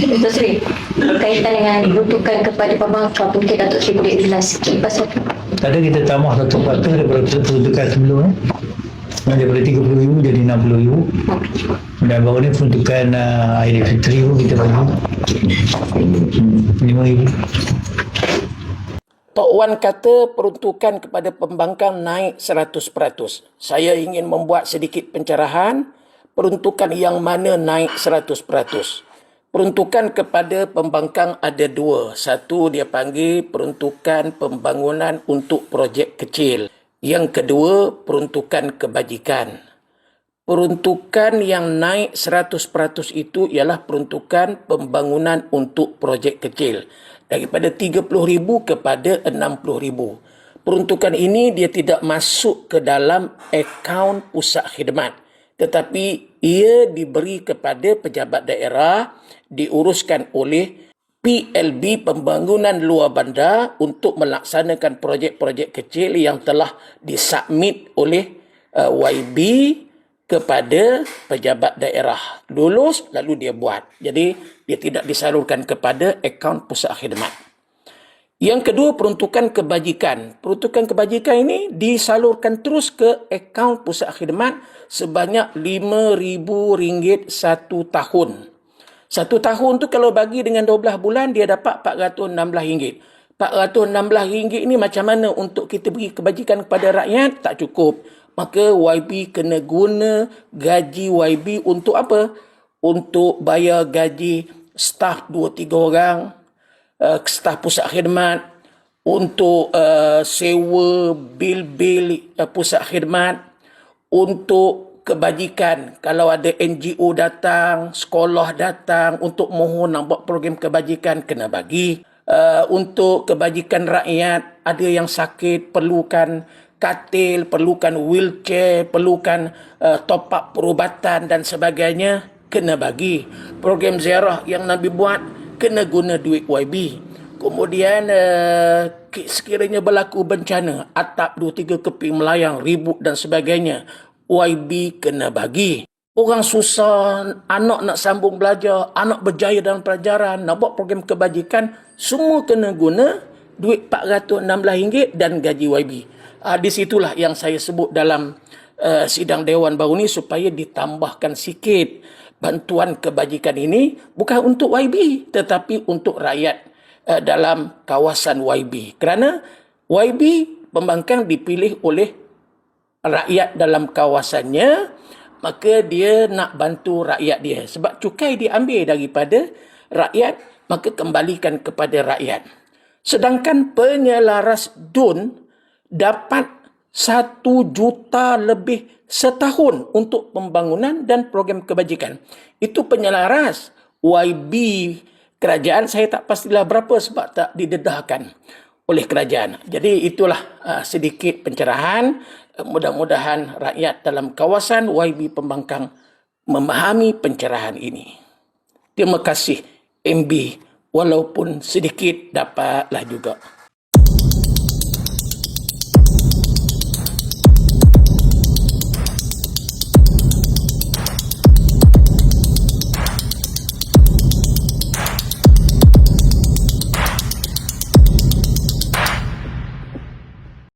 Datuk Seri, berkaitan dengan dibutuhkan kepada pembangkang mungkin Datuk Seri boleh jelas sikit pasal Tadi kita tambah satu kuartal daripada peruntukan sebelum eh. Daripada RM30,000 jadi RM60,000 Dan baru ni peruntukan uh, air fitri pun kita bagi RM5,000 Tok Wan kata peruntukan kepada pembangkang naik 100%. Saya ingin membuat sedikit pencerahan peruntukan yang mana naik 100%. Peruntukan kepada pembangkang ada dua. Satu dia panggil peruntukan pembangunan untuk projek kecil. Yang kedua peruntukan kebajikan. Peruntukan yang naik 100% itu ialah peruntukan pembangunan untuk projek kecil. Daripada RM30,000 kepada RM60,000. Peruntukan ini dia tidak masuk ke dalam akaun pusat khidmat. Tetapi ia diberi kepada pejabat daerah diuruskan oleh PLB Pembangunan Luar Bandar untuk melaksanakan projek-projek kecil yang telah disubmit oleh uh, YB kepada pejabat daerah. Lulus lalu dia buat. Jadi dia tidak disalurkan kepada akaun pusat khidmat. Yang kedua peruntukan kebajikan. Peruntukan kebajikan ini disalurkan terus ke akaun pusat khidmat sebanyak RM5,000 satu tahun. Satu tahun tu kalau bagi dengan 12 bulan dia dapat RM416. RM416 ini macam mana untuk kita beri kebajikan kepada rakyat? Tak cukup maka YB kena guna gaji YB untuk apa? Untuk bayar gaji staf 2-3 orang, uh, staf pusat khidmat, untuk uh, sewa bil-bil uh, pusat khidmat, untuk kebajikan. Kalau ada NGO datang, sekolah datang untuk mohon nak buat program kebajikan, kena bagi. Uh, untuk kebajikan rakyat, ada yang sakit, perlukan katil, perlukan wheelchair, perlukan uh, top up perubatan dan sebagainya, kena bagi. Program ziarah yang Nabi buat, kena guna duit YB. Kemudian uh, sekiranya berlaku bencana, atap dua tiga keping melayang, ribut dan sebagainya, YB kena bagi. Orang susah, anak nak sambung belajar, anak berjaya dalam pelajaran, nak buat program kebajikan, semua kena guna duit RM416 dan gaji YB. Uh, di situlah yang saya sebut dalam uh, sidang Dewan baru ini supaya ditambahkan sikit bantuan kebajikan ini bukan untuk YB tetapi untuk rakyat uh, dalam kawasan YB. Kerana YB pembangkang dipilih oleh rakyat dalam kawasannya maka dia nak bantu rakyat dia. Sebab cukai diambil daripada rakyat maka kembalikan kepada rakyat. Sedangkan penyelaras DUN dapat satu juta lebih setahun untuk pembangunan dan program kebajikan. Itu penyelaras YB kerajaan saya tak pastilah berapa sebab tak didedahkan oleh kerajaan. Jadi itulah uh, sedikit pencerahan. Uh, mudah-mudahan rakyat dalam kawasan YB Pembangkang memahami pencerahan ini. Terima kasih MB walaupun sedikit dapatlah juga.